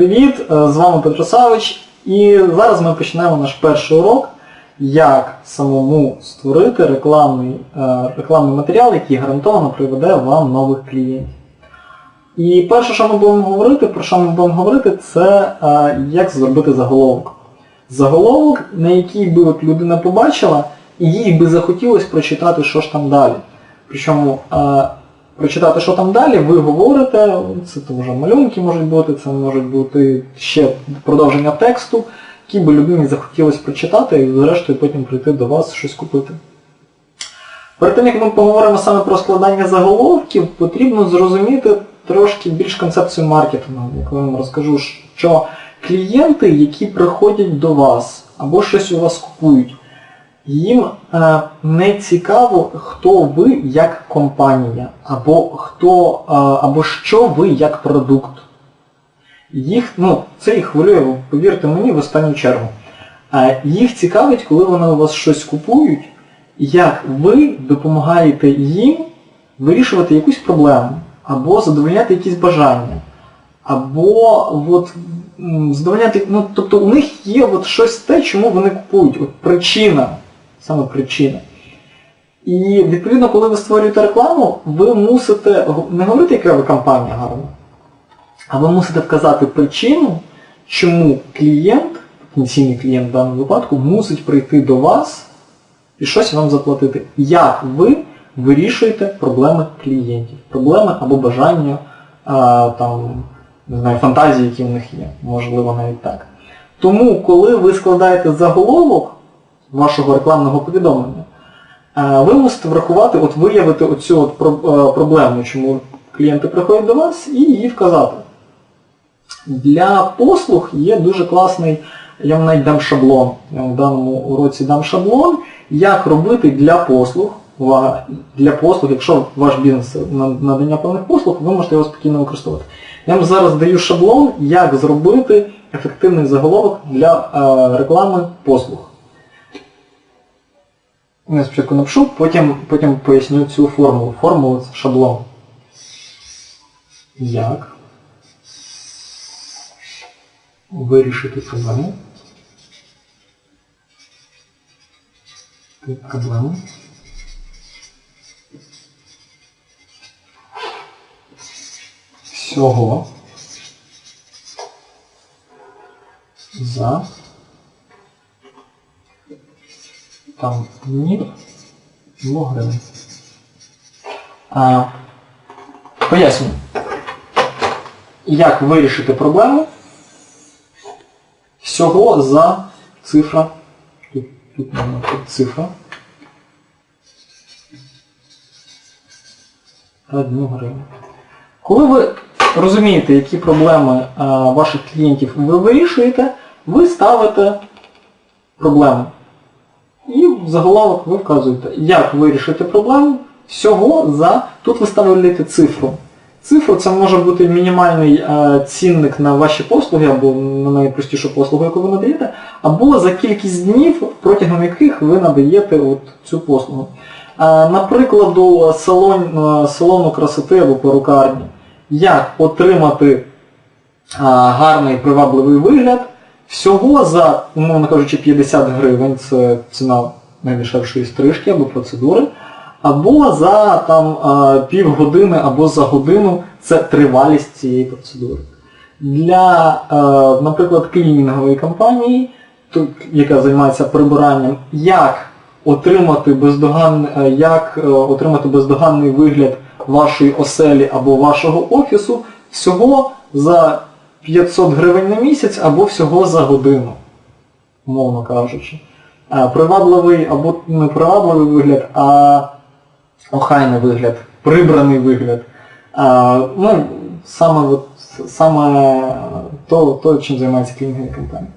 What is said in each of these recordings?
привіт! Е, З вами Петро Савич і зараз ми почнемо наш перший урок, як самому створити рекламний, е, рекламний матеріал, який гарантовано приведе вам нових клієнтів. І перше, що ми будемо говорити, про що ми будемо говорити, це е, як зробити заголовок. Заголовок, на який би от людина побачила, і їй би захотілося прочитати, що ж там далі. Причому прочитати, що там далі, ви говорите, це вже малюнки можуть бути, це можуть бути ще продовження тексту, який би людині захотілося прочитати і зрештою потім прийти до вас щось купити. Перед тим, як ми поговоримо саме про складання заголовків, потрібно зрозуміти трошки більш концепцію маркетингу, яку я вам розкажу, що клієнти, які приходять до вас або щось у вас купують, їм е, не цікаво, хто ви як компанія, або хто, е, або що ви як продукт. Їх, ну, це їх хвилює, повірте мені, в останню чергу. Е, їх цікавить, коли вони у вас щось купують, як ви допомагаєте їм вирішувати якусь проблему, або задовольняти якісь бажання, або от, задовольняти, ну, тобто у них є от щось те, чому вони купують, от причина, саме причина. І відповідно, коли ви створюєте рекламу, ви мусите не говорити, яка ви компанія гарна, а ви мусите вказати причину, чому клієнт, потенційний клієнт в даному випадку, мусить прийти до вас і щось вам заплатити. Як ви вирішуєте проблеми клієнтів, проблеми або бажання, а, там, не знаю, фантазії, які в них є, можливо навіть так. Тому, коли ви складаєте заголовок вашого рекламного повідомлення, е, ви мусите врахувати, от виявити оцю от е, проблему, чому клієнти приходять до вас, і її вказати. Для послуг є дуже класний, я вам навіть дам шаблон. Я вам в даному уроці дам шаблон, як робити для послуг, для послуг, якщо ваш бізнес надання певних послуг, ви можете його спокійно використовувати. Я вам зараз даю шаблон, як зробити ефективний заголовок для е, реклами послуг. Я спочатку напишу, потім, потім поясню цю формулу. Формула це шаблон. Як вирішити проблему. Тип проблеми. Всього за там днів або гривень. А, поясню. Як вирішити проблему всього за цифра. Тут, тут, тут цифра. Одну гривню. Коли ви розумієте, які проблеми а, ваших клієнтів ви вирішуєте, ви ставите проблему. І в заголовок ви вказуєте, як вирішити проблему всього за... Тут ви ставите цифру. Цифру це може бути мінімальний е, цінник на ваші послуги, або на найпростішу послугу, яку ви надаєте, або за кількість днів, протягом яких ви надаєте от цю послугу. Е, наприклад, у салон, е, салону красоти або перукарні, як отримати гарний привабливий вигляд всього за, умовно кажучи, 50 гривень, це ціна найдешевшої стрижки або процедури, або за там півгодини або за годину це тривалість цієї процедури. Для, наприклад, клінінгової компанії, яка займається прибиранням, як отримати бездоганний, е, як е, отримати бездоганний вигляд вашої оселі або вашого офісу всього за 500 гривень на місяць або всього за годину, умовно кажучи. Е, Привабливий або не привабливий вигляд, а охайний вигляд, прибраний вигляд. А, ну, саме, от, саме то, то, чим займається клінінгові компанії.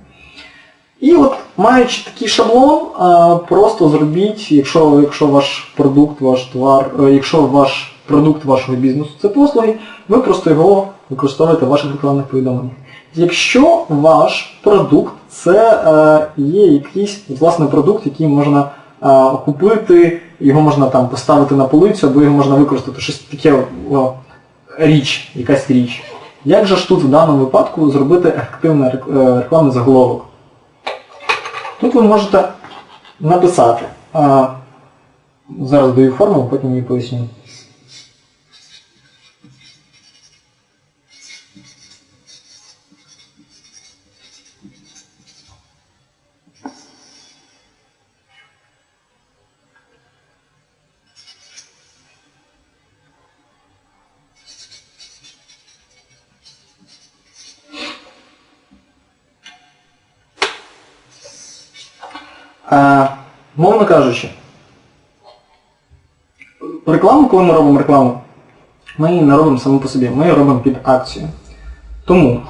І от, маючи такий шаблон, а, просто зробіть, якщо, якщо ваш продукт, ваш товар, е, якщо ваш продукт вашого бізнесу це послуги, ви просто його використовуєте в ваших рекламних повідомленнях. Якщо ваш продукт це е, є якийсь от, продукт, який можна е, купити, його можна там поставити на полицю, або його можна використати щось таке о, річ, якась річ. Як же ж тут в даному випадку зробити ефективний е, рекламний заголовок? Тут ви можете написати. А, зараз даю формулу, потім її поясню. Мовно кажучи, рекламу, коли ми робимо рекламу, ми її не робимо саму по собі, ми її робимо під акцію. Тому,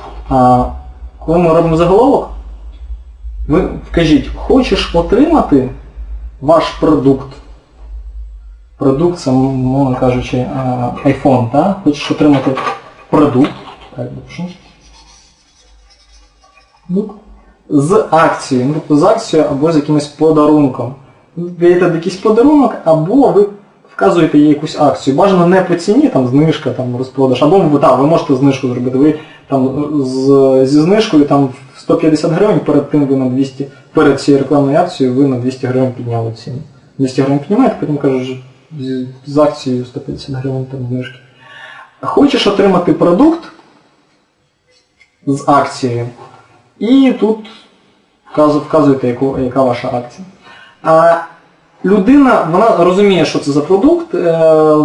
коли ми робимо заголовок, ви вкажіть, хочеш отримати ваш продукт. Продукт, це, мовно кажучи, iPhone, так? Хочеш отримати продукт. Так. Продукт з акцією, ну, тобто з акцією або з якимось подарунком. Ви даєте якийсь подарунок, або ви вказуєте їй якусь акцію. Бажано не по ціні, там знижка, там розпродаж, або ви, ви можете знижку зробити. Ви там з, зі знижкою там в 150 гривень, перед тим ви на 200, перед цією рекламною акцією ви на 200 гривень підняли ціну. 200 гривень піднімаєте, потім кажуть, з, з акцією 150 гривень там знижки. Хочеш отримати продукт з акцією, і тут вказуєте, яку, яка ваша акція. А людина, вона розуміє, що це за продукт. Е,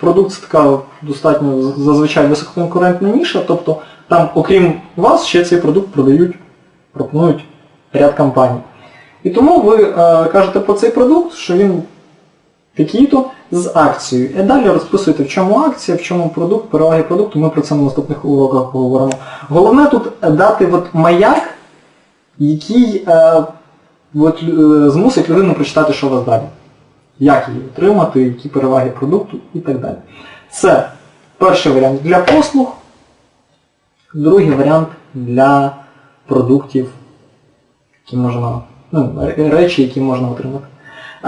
Продукт це така достатньо зазвичай висококонкурентна ніша, тобто там, окрім вас, ще цей продукт продають, пропонують ряд компаній. І тому ви е, кажете про цей продукт, що він такий-то з акцією. І далі розписуєте, в чому акція, в чому продукт, переваги продукту, ми про це на наступних уроках поговоримо. Головне тут дати от маяк, який е, от, е, змусить людину прочитати, що у вас далі. Як її отримати, які переваги продукту і так далі. Це перший варіант для послуг, другий варіант для продуктів, які можна, ну, речі, які можна отримати.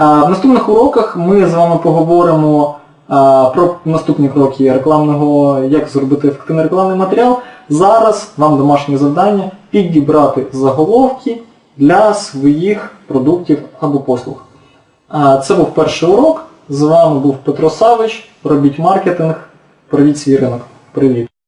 А, в наступних уроках ми з вами поговоримо про наступні кроки рекламного, як зробити ефективний рекламний матеріал. Зараз вам домашнє завдання підібрати заголовки для своїх продуктів або послуг. Це був перший урок. З вами був Петро Савич. Робіть маркетинг, провіть свій ринок. Привіт!